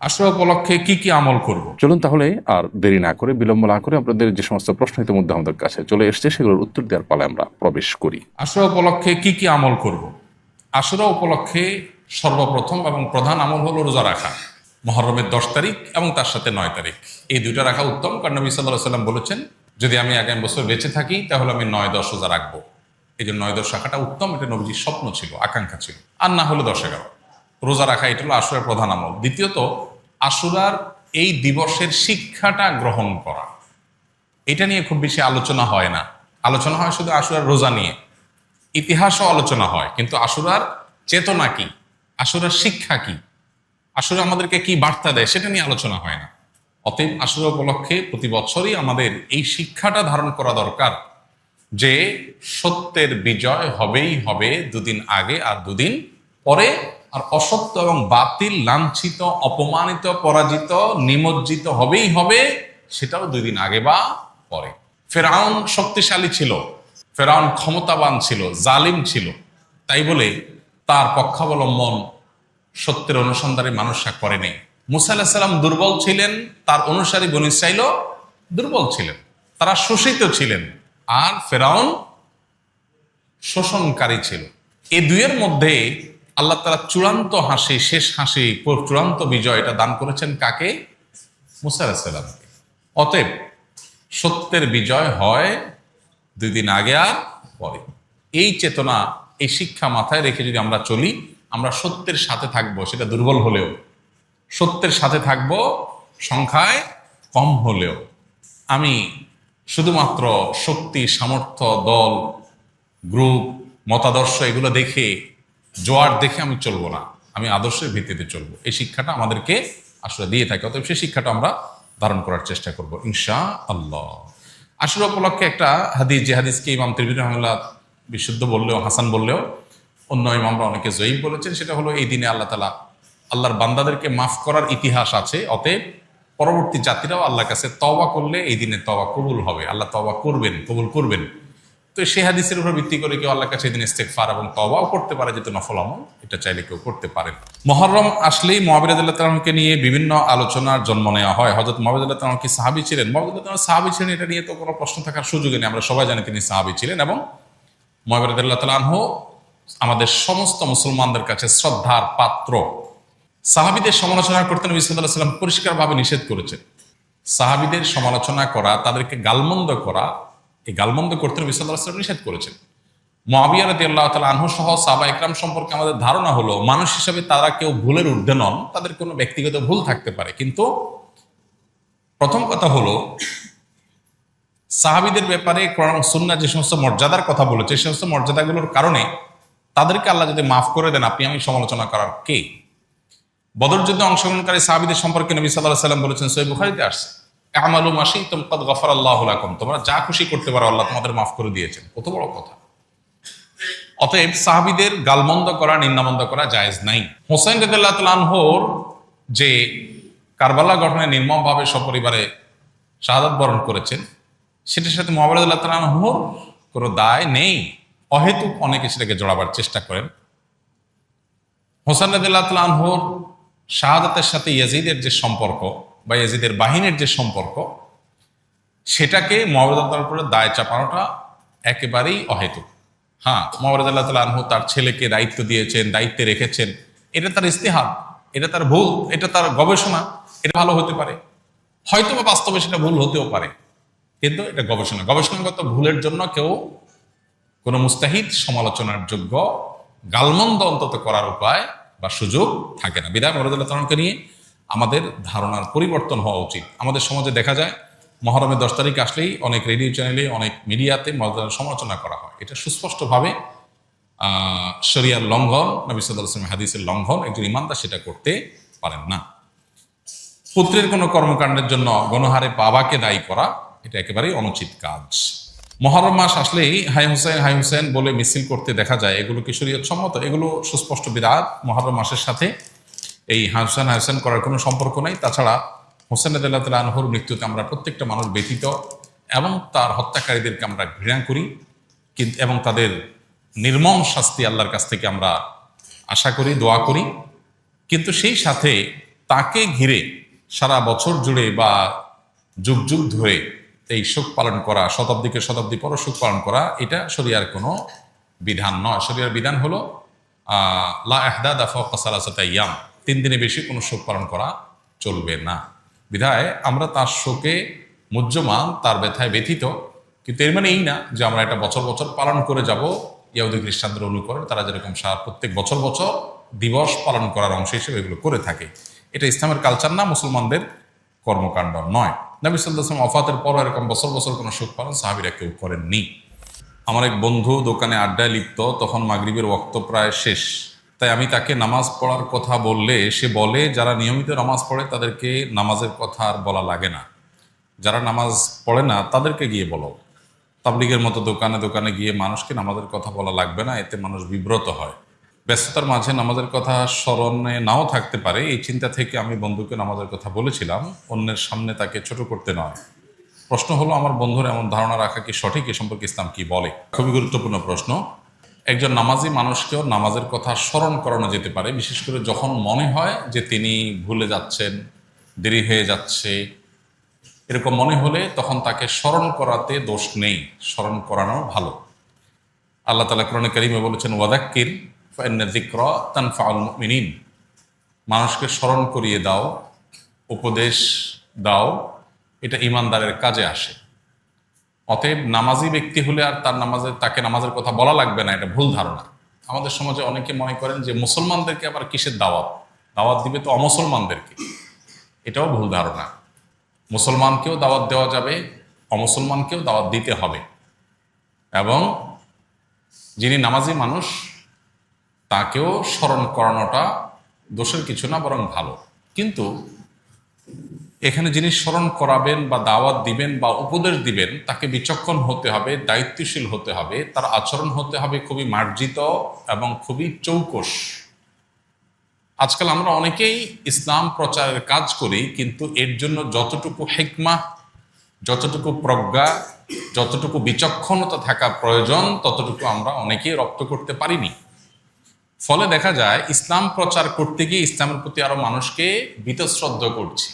আশুরা উপলক্ষে কি কি আমল করব। চলুন তাহলে আর দেরি না করে বিলম্ব না করে আপনাদের যে সমস্ত প্রশ্ন ইতিমধ্যে আমাদের কাছে চলে এসছে সেগুলোর উত্তর দেওয়ার পালায় আমরা প্রবেশ করি। আশুরা উপলক্ষে কি কি আমল করব। আশুরা উপলক্ষে সর্বপ্রথম এবং প্রধান আমল হলো রোজা রাখা মহরমের দশ তারিখ এবং তার সাথে নয় তারিখ। এই দুইটা রাখা উত্তম কারণ নবী সাল্লাহ সাল্লাম বলেছেন যদি আমি আগামী বছর বেঁচে থাকি তাহলে আমি নয় দশ রোজা রাখব। এই যে নয় দশ রাখাটা উত্তম এটা নবীজির স্বপ্ন ছিল আকাঙ্ক্ষা ছিল। আর না হলে দশ এগারো। রোজা রাখা এটা হলো আশুরার প্রধান আমল। দ্বিতীয়ত আশুরার এই দিবসের শিক্ষাটা গ্রহণ করা। এটা নিয়ে খুব বেশি আলোচনা হয় না। আলোচনা হয় শুধু আশুরার রোজা নিয়ে। ইতিহাসও আলোচনা হয়, কিন্তু আশুরার চেতনা কি? আশুরার শিক্ষা কি? আসলে আমাদেরকে কি বার্তা দেয় সেটা নিয়ে আলোচনা হয় না। অতএব আসলে উপলক্ষে প্রতি বছরই আমাদের এই শিক্ষাটা ধারণ করা দরকার যে সত্যের বিজয় হবেই হবে দুদিন আগে আর দুদিন পরে আর অসত্য এবং বাতিল, লাঞ্ছিত, অপমানিত, পরাজিত, নিমজ্জিত হবেই হবে, সেটাও দুই দিন আগে বা পরে। ফেরাউন শক্তিশালী ছিল, ফেরাউন ক্ষমতাবান ছিল, জালিম ছিল। তাই বলে তার পক্ষাবলম্বন সত্যের অনুসন্ধানে মানুষরা করেনি মুসা আলাহিসাল্লাম দুর্বল ছিলেন, তার অনুসারী বন ইসরাইলও দুর্বল ছিলেন। তারা শোষিত ছিলেন, আর ফেরাউন শোষণকারী ছিল। এই দুইয়ের মধ্যে আল্লাহ তারা চূড়ান্ত হাসি, শেষ হাসি চূড়ান্ত বিজয় এটা দান করেছেন কাকে? মুসা আলাহিসাল্লামকে অতএব সত্যের বিজয় হয় দুই দিন আগে আর পরে। এই চেতনা, এই শিক্ষা মাথায় রেখে যদি আমরা চলি, আমরা সত্যের সাথে থাকব, সেটা দুর্বল হলেও। সত্যের সাথে থাকব সংখ্যায় কম হলেও। আমি শুধুমাত্র শক্তি, সামর্থ্য, দল, গ্রুপ, মতাদর্শ এগুলো দেখে জোয়ার দেখে আমি চলবো না। আমি আদর্শের ভিত্তিতে চলবো। এই শিক্ষাটা আমাদেরকে আসলে দিয়ে থাকে, অতএব সেই শিক্ষাটা আমরা ধারণ করার চেষ্টা করব ইনশা আল্লাহ আসলে উপলক্ষে একটা হাদিস, যে হাদিসকে ইমাম তিরবির রহমুল্লাহ বিশুদ্ধ বললেও, হাসান বললেও, অন্য ইমামরা অনেকে জয়ীব বলেছেন, সেটা হলো এই দিনে আল্লাহ তালা আল্লাহর বান্দাদেরকে মাফ করার ইতিহাস আছে, অতএব পরবর্তী জাতিরাও আল্লাহর কাছে তওবা করলে এই দিনে তওবা কবুল হবে। আল্লাহ তওবা করবেন, কবুল করবেন। তো সেই হাদিসের উপর ভিত্তি করে কেউ আল্লাহর কাছে দিন ইস্তেকফার এবং তওবাও করতে পারে, যেহেতু নফল আমল, এটা চাইলে কেউ করতে পারেন মহরম আসলেই মহাবিরাদুল্লাহ তালামকে নিয়ে বিভিন্ন আলোচনার জন্ম নেওয়া হয়। হজরত মহাবিদুল্লাহ কি সাহাবি ছিলেন? মহাবিদুল্লাহ সাহাবি ছিলেন, এটা নিয়ে তো কোনো প্রশ্ন থাকার সুযোগই নেই। আমরা সবাই জানি তিনি সাহাবি ছিলেন এবং মহাবিরাদুল্লাহ তালাহ আমাদের সমস্ত মুসলমানদের কাছে শ্রদ্ধার পাত্র। সাহাবিদের সমালোচনা করতে নবী সাল্লাহ সাল্লাম পরিষ্কারভাবে নিষেধ করেছেন। সাহাবিদের সমালোচনা করা, তাদেরকে গালমন্দ করা এই গালমন্দ করতে নবী নিষেধ করেছেন। মহাবিয়া রাদি আল্লাহ তালা আনহু সহ সাবা ইকরাম সম্পর্কে আমাদের ধারণা হলো, মানুষ হিসাবে তারা কেউ ভুলের ঊর্ধ্বে নন, তাদের কোনো ব্যক্তিগত ভুল থাকতে পারে। কিন্তু প্রথম কথা হলো, সাহাবিদের ব্যাপারে সুন্না যে সমস্ত মর্যাদার কথা বলেছে, সে সমস্ত মর্যাদাগুলোর কারণে তাদেরকে আল্লাহ যদি মাফ করে দেন, আপনি আমি সমালোচনা করার কে? বদর যুদ্ধে অংশগ্রহণকারী সাহাবিদের সম্পর্কে নবী সাল্লাহ সাল্লাম বলেছেন বুখারিতে আসছে। আমালু মাসি তোমাদ গফর আল্লাহ লাকুম। তোমরা যা খুশি করতে পারো, আল্লাহ তোমাদের মাফ করে দিয়েছেন। কত বড় কথা। অতএব সাহাবিদের গালমন্দ করা নিন্নামন্দ করা জায়েজ নাই। হোসেন রেদুল্লাহ তালহোর যে কারবালা গঠনে নির্মমভাবে সপরিবারে শাহাদাত বরণ করেছেন, সেটার সাথে মোহাম্মদুল্লাহ তালহোর কোনো দায় নেই। অহেতুক অনেকে সেটাকে জড়াবার চেষ্টা করেন। হোসেন রেদুল্লাহ তালহোর শাহাদাতের সাথে ইয়াজিদের যে সম্পর্ক বা ইয়াজিদের বাহিনীর যে সম্পর্ক, সেটাকে মোহাম্মদ উপরে দায় চাপানোটা একেবারেই অহেতুক। হ্যাঁ মোহাম্মদ আল্লাহ তালা আনহু তার ছেলেকে দায়িত্ব দিয়েছেন, দায়িত্বে রেখেছেন। এটা তার ইস্তেহার এটা তার ভুল, এটা তার গবেষণা, এটা ভালো হতে পারে। হয়তো বা বাস্তবে সেটা ভুল হতেও পারে, কিন্তু এটা গবেষণা। গবেষণাগত ভুলের জন্য কেউ কোনো মুস্তাহিদ সমালোচনার যোগ্য গালমন্দ অন্তত করার উপায় বা সুযোগ থাকে না। বিদায় মরদুল্লাহ তালকে নিয়ে আমাদের ধারণার পরিবর্তন হওয়া উচিত। আমাদের সমাজে দেখা যায় মহরমের দশ তারিখ আসলেই অনেক রেডিও চ্যানেলে, অনেক মিডিয়াতে মজার সমালোচনা করা হয়। এটা সুস্পষ্টভাবে শরিয়ার লঙ্ঘন, নবী সাল্লাহ হাদিসের লঙ্ঘন, একজন ইমানদার সেটা করতে পারেন না। পুত্রের কোনো কর্মকাণ্ডের জন্য গণহারে বাবাকে দায়ী করা, এটা একেবারেই অনুচিত কাজ। মহরম মাস আসলেই হাই হুসেন হাই হুসেন বলে মিছিল করতে দেখা যায়, এগুলো কি শরীয়ত সম্মত এগুলো সুস্পষ্ট বিরাট মহরম মাসের সাথে এই হাসান হাসান করার কোনো সম্পর্ক নাই। তাছাড়া হোসেন আদাল্লাহ আনহর মৃত্যুতে আমরা প্রত্যেকটা মানুষ ব্যতীত এবং তার হত্যাকারীদেরকে আমরা ঘৃণা করি। কিন্তু এবং তাদের নির্মম শাস্তি আল্লাহর কাছ থেকে আমরা আশা করি, দোয়া করি। কিন্তু সেই সাথে তাকে ঘিরে সারা বছর জুড়ে বা যুগ যুগ ধরে এই শোক পালন করা, শতাব্দীকে শতাব্দী পর শোক পালন করা, এটা শরিয়ার কোনো বিধান নয়। শরিয়ার বিধান হলো লা এহদা দাফা কাসালাসাতা তিন দিনে বেশি কোনো শোক পালন করা চলবে না। বিধায় আমরা তার শোকে মুজ্জমান তার ব্যথায় ব্যথিত। কিন্তু এর মানে এই না যে আমরা এটা বছর বছর পালন করে যাব, ইয়াহুদি খ্রিস্টানদের অনুকরণ তারা যেরকম সারা প্রত্যেক বছর বছর দিবস পালন করার অংশ হিসেবে এগুলো করে থাকে। এটা ইসলামের কালচার না, মুসলমানদের কর্মকাণ্ড নয়। নবী সাল্লাম অফাতের পর এরকম বছর বছর কোনো শোক পালন সাহাবিরা কেউ করেননি। আমার এক বন্ধু দোকানে আড্ডায় লিপ্ত, তখন মাগরিবের ওক্ত প্রায় শেষ। তাই আমি তাকে নামাজ পড়ার কথা বললে সে বলে, যারা নিয়মিত নামাজ পড়ে তাদেরকে নামাজের কথা আর বলা লাগে না। যারা নামাজ পড়ে না, তাদেরকে গিয়ে বলো। তাবলিগের মতো দোকানে দোকানে গিয়ে মানুষকে নামাজের কথা বলা লাগবে না, এতে মানুষ বিব্রত হয়। ব্যস্ততার মাঝে নামাজের কথা স্মরণে নাও থাকতে পারে। এই চিন্তা থেকে আমি বন্ধুকে নামাজের কথা বলেছিলাম, অন্যের সামনে তাকে ছোট করতে নয়। প্রশ্ন হলো, আমার বন্ধুর এমন ধারণা রাখা কি সঠিক? এ সম্পর্কে ইসলাম কি বলে? খুবই গুরুত্বপূর্ণ প্রশ্ন। একজন নামাজি মানুষকেও নামাজের কথা স্মরণ করানো যেতে পারে, বিশেষ করে যখন মনে হয় যে তিনি ভুলে যাচ্ছেন, দেরি হয়ে যাচ্ছে, এরকম মনে হলে তখন তাকে স্মরণ করাতে দোষ নেই, স্মরণ করানো ভালো। আল্লাহ তালা কোরআন করিমে বলেছেন, ওয়াদাক্কির জিক্র তানফাউল মিনিন মানুষকে স্মরণ করিয়ে দাও, উপদেশ দাও, এটা ইমানদারের কাজে আসে। অতএব নামাজি ব্যক্তি হলে আর তার নামাজের, তাকে নামাজের কথা বলা লাগবে না, এটা ভুল ধারণা। আমাদের সমাজে অনেকে মনে করেন যে মুসলমানদেরকে আবার কিসের দাওয়াত? দাওয়াত দিবে তো অমুসলমানদেরকে। এটাও ভুল ধারণা। মুসলমানকেও দাওয়াত দেওয়া যাবে, অমুসলমানকেও দাওয়াত দিতে হবে। এবং যিনি নামাজি মানুষ, তাকেও স্মরণ করানোটা দোষের কিছু না, বরং ভালো। কিন্তু এখানে যিনি স্মরণ করাবেন বা দাওয়াত দিবেন বা উপদেশ দিবেন, তাকে বিচক্ষণ হতে হবে, দায়িত্বশীল হতে হবে, তার আচরণ হতে হবে খুবই মার্জিত এবং খুবই চৌকস আজকাল আমরা অনেকেই ইসলাম প্রচারের কাজ করি, কিন্তু এর জন্য যতটুকু হেকমা, যতটুকু প্রজ্ঞা, যতটুকু বিচক্ষণতা থাকা প্রয়োজন, ততটুকু আমরা অনেকেই রপ্ত করতে পারিনি। ফলে দেখা যায়, ইসলাম প্রচার করতে গিয়ে ইসলামের প্রতি আরও মানুষকে বীতশ্রদ্ধ করছি।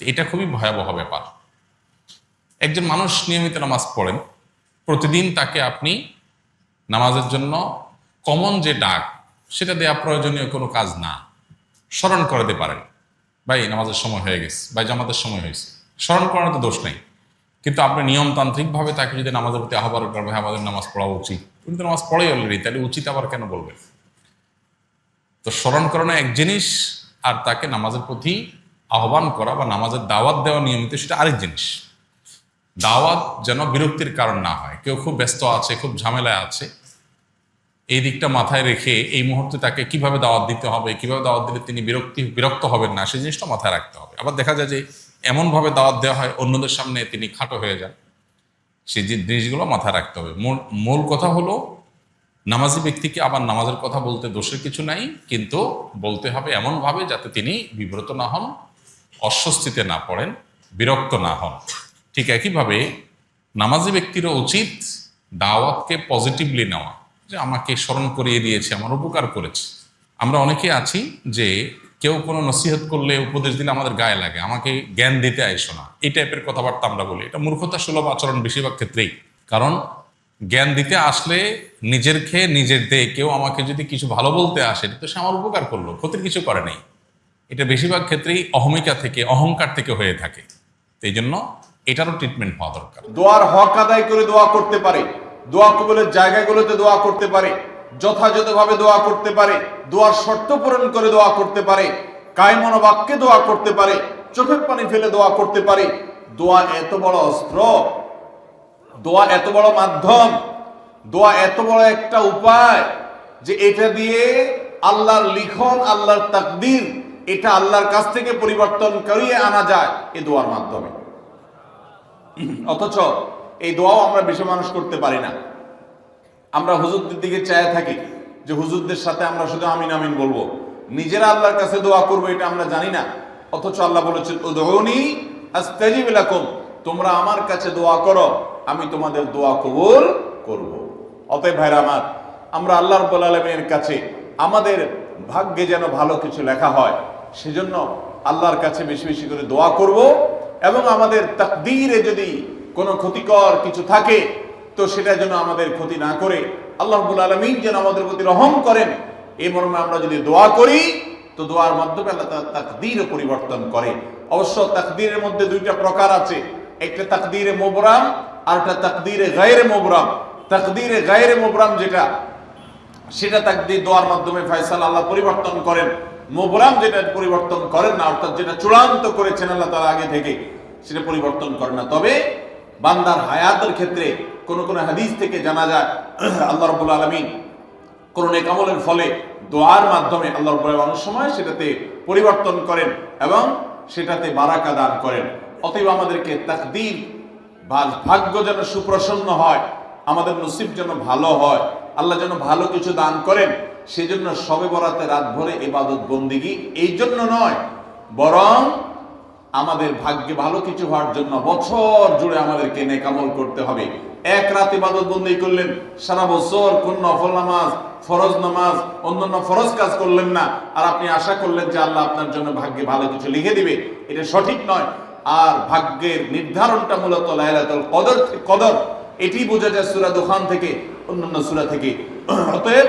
এটা খুবই ভয়াবহ ব্যাপার। একজন মানুষ নিয়মিত নামাজ পড়েন, প্রতিদিন তাকে আপনি নামাজের জন্য কমন যে ডাক, সেটা দেওয়া প্রয়োজনীয় কোনো কাজ না। স্মরণ করাতে পারেন, ভাই, নামাজের সময় হয়ে গেছে, ভাই, জামাতের সময় হয়েছে। স্মরণ করানো তো দোষ নেই। কিন্তু আপনি নিয়মতান্ত্রিকভাবে তাকে যদি নামাজের প্রতি আহ্বান করবেন আমাদের নামাজ পড়া উচিত। কিন্তু নামাজ পড়াই অলরেডি তাহলে উচিত আবার কেন বলবেন? তো স্মরণ করানো এক জিনিস, আর তাকে নামাজের প্রতি আহ্বান করা বা নামাজের দাওয়াত দেওয়া নিয়মিত, সেটা আরেক জিনিস। দাওয়াত যেন বিরক্তির কারণ না হয়। কেউ খুব ব্যস্ত আছে, খুব ঝামেলায় আছে। এই দিকটা মাথায় রেখে এই মুহূর্তে তাকে কীভাবে দাওয়াত দিতে হবে, কীভাবে দাওয়াত দিলে তিনি বিরক্তি, বিরক্ত হবেন না, সেই জিনিসটা মাথায় রাখতে হবে। আবার দেখা যায় যে এমনভাবে দাওয়াত দেওয়া হয়, অন্যদের সামনে তিনি খাটো হয়ে যান। সেই জিনিসগুলো মাথায় রাখতে হবে। মূল মূল কথা হলো, নামাজি ব্যক্তিকে আবার নামাজের কথা বলতে দোষের কিছু নাই, কিন্তু বলতে হবে এমনভাবে যাতে তিনি বিব্রত না হন অস্বস্তিতে না পড়েন, বিরক্ত না হন। ঠিক একইভাবে নামাজি ব্যক্তিরও উচিত দাওয়াতকে পজিটিভলি নেওয়া, যে আমাকে স্মরণ করিয়ে দিয়েছে, আমার উপকার করেছে। আমরা অনেকে আছি যে কেউ কোনো নসিহত করলে উপদেশ দিলে আমাদের গায়ে লাগে, আমাকে জ্ঞান দিতে আইসো না। এই টাইপের কথাবার্তা আমরা বলি। এটা মূর্খতা সুলভ আচরণ বেশিরভাগ ক্ষেত্রেই। কারণ জ্ঞান দিতে আসলে নিজের খেয়ে নিজের দেহে কেউ আমাকে যদি কিছু ভালো বলতে আসে, তো সে আমার উপকার করল, ক্ষতির কিছু করে নেই। এটা বেশিরভাগ ক্ষেত্রেই অহমিকা থেকে, অহংকার থেকে হয়ে থাকে। এই জন্য এটারও ট্রিটমেন্ট হওয়া দরকার। দোয়ার হক আদায় করে দোয়া করতে পারে। দোয়া কবলের জায়গাগুলোতে দোয়া করতে পারে। যথাযথভাবে দোয়া করতে পারে। দোয়ার শর্ত পূরণ করে দোয়া করতে পারে। কায়মন বাক্যে দোয়া করতে পারে। চোখের পানি ফেলে দোয়া করতে পারে। দোয়া এত বড় অস্ত্র। দোয়া এত বড় মাধ্যম। দোয়া এত বড় একটা উপায় যে এটা দিয়ে আল্লাহর লিখন, আল্লাহর তাকদির এটা আল্লাহর কাছ থেকে পরিবর্তন করিয়ে আনা যায় এই দোয়ার মাধ্যমে। অথচ এই দোয়াও আমরা বেশি মানুষ করতে পারি না। আমরা হুজুরদের দিকে চায় থাকি যে হুজুরদের সাথে আমরা শুধু আমিন আমিন বলব। নিজেরা আল্লাহর কাছে দোয়া করব এটা আমরা জানি না। অথচ আল্লাহ বলেছেন তোমরা আমার কাছে দোয়া করো, আমি তোমাদের দোয়া কবুল করব। অতএব ভাইরা আমার, আমরা আল্লাহ রব্বুল আলমীর কাছে আমাদের ভাগ্যে যেন ভালো কিছু লেখা হয় সেজন্য আল্লাহর কাছে বেশি বেশি করে দোয়া করব এবং আমাদের তাকদীরে যদি কোনো ক্ষতিকর কিছু থাকে, তো সেটা যেন আমাদের ক্ষতি না করে। আল্লাহ রাব্বুল আলামিন যেন আমাদের প্রতি রহম করেন। এই মর্মে আমরা যদি দোয়া করি, তো দোয়ার মাধ্যমে আল্লাহ তাআলা তাকদীরও পরিবর্তন করে। অবশ্য তাকদীরের মধ্যে দুইটা প্রকার আছে। একটা তাকদীরে মোবরাম আর একটা তাকদীরে গায়রে মোবরাম তাকদীরে গায়রে মোবরাম যেটা, সেটা তাকদীর দোয়ার মাধ্যমে ফয়সাল আল্লাহ পরিবর্তন করেন। মোবরাম যেটা পরিবর্তন করেন না, অর্থাৎ যেটা চূড়ান্ত করেছেন আল্লাহ তারা আগে থেকে, সেটা পরিবর্তন করেন না। তবে বান্দার হায়াতের ক্ষেত্রে কোন কোন হাদিস থেকে জানা যায়, আল্লাহ রবুল আলমিন কোন ফলে দোয়ার মাধ্যমে আল্লাহ রবুল অনেক সময় সেটাতে পরিবর্তন করেন এবং সেটাতে বারাকা দান করেন। অতএব আমাদেরকে তাকদীর ভাগ্য যেন সুপ্রসন্ন হয়, আমাদের নসিব যেন ভালো হয়, আল্লাহ যেন ভালো কিছু দান করেন। সেজন্য সবে বরাতে রাত ভরে এবাদত বন্দিগি এই জন্য নয়, বরং আমাদের ভাগ্যে ভালো কিছু হওয়ার জন্য বছর জুড়ে আমাদেরকে নেকামল করতে হবে। এক রাত ইবাদত বন্দি করলেন, সারা বছর কোন নফল নামাজ, ফরজ নামাজ, অন্যান্য ফরজ কাজ করলেন না। আর আপনি আশা করলেন যে আল্লাহ আপনার জন্য ভাগ্যে ভালো কিছু লিখে দিবে, এটা সঠিক নয়। আর ভাগ্যের নির্ধারণটা মূলত লাইলাতুল কদর কদর। এটি বোঝা যায় সূরা দোকান থেকে, অন্যান্য সূরা থেকে। অতএব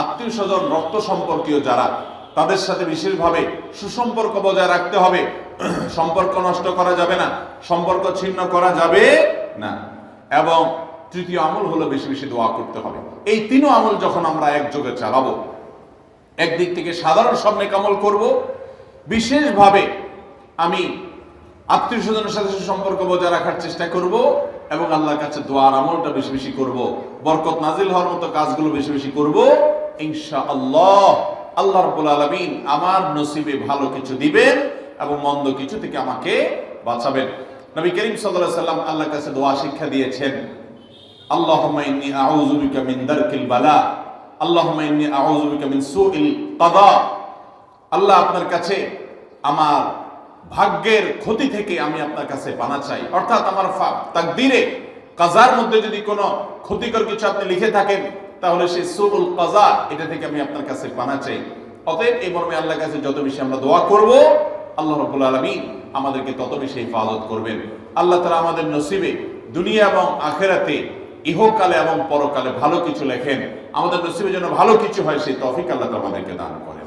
আত্মীয় স্বজন, রক্ত সম্পর্কীয় যারা, তাদের সাথে বিশেষভাবে সুসম্পর্ক বজায় রাখতে হবে। সম্পর্ক নষ্ট করা যাবে না, সম্পর্ক ছিন্ন করা যাবে না। এবং তৃতীয় আমল হলো বেশি বেশি দোয়া করতে হবে। এই তিনও আমল যখন আমরা একযোগে চালাবো, একদিক থেকে সাধারণ সব নেকামল করব, বিশেষভাবে আমি আত্মীয় স্বজনের সাথে সম্পর্ক বজায় রাখার চেষ্টা করব এবং আল্লাহর কাছে দোয়ার আমলটা বেশি বেশি করব। বরকত নাজিল হওয়ার মতো কাজগুলো বেশি বেশি করব। ইনশা আল্লাহ আল্লাহ আলমিন আমার নসিবে ভালো কিছু দিবেন এবং মন্দ কিছু থেকে আমাকে বাঁচাবেন। নবী করিম সাল্লাহ সাল্লাম আল্লাহর কাছে দোয়া শিক্ষা দিয়েছেন, আল্লাহুম্মা ইন্নী আউযু বিকা মিন দারকিল বালা, আল্লাহুম্মা ইন্নী আউযু বিকা মিন সুইল কাদা। আল্লাহ আপনার কাছে আমার ভাগ্যের ক্ষতি থেকে আমি আপনার কাছে পানা চাই। অর্থাৎ আমার তাকদীরে, কাজার মধ্যে যদি কোনো ক্ষতিকর কিছু আপনি লিখে থাকেন তাহলে সেই সুবুল কাজা, এটা থেকে আমি আপনার কাছে পানা চাই অতএব এই মর্মে আল্লাহর কাছে যত বেশি আমরা দোয়া করব, আল্লাহ রব্বুল আলামিন আমাদেরকে তত বেশি হেফাজত করবেন। আল্লাহ তাআলা আমাদের নসিবে দুনিয়া এবং আখেরাতে ইহকালে এবং পরকালে ভালো কিছু লেখেন। আমাদের নসিবে যেন ভালো কিছু হয়, সেই তৌফিক আল্লাহ আমাদেরকে দান করেন।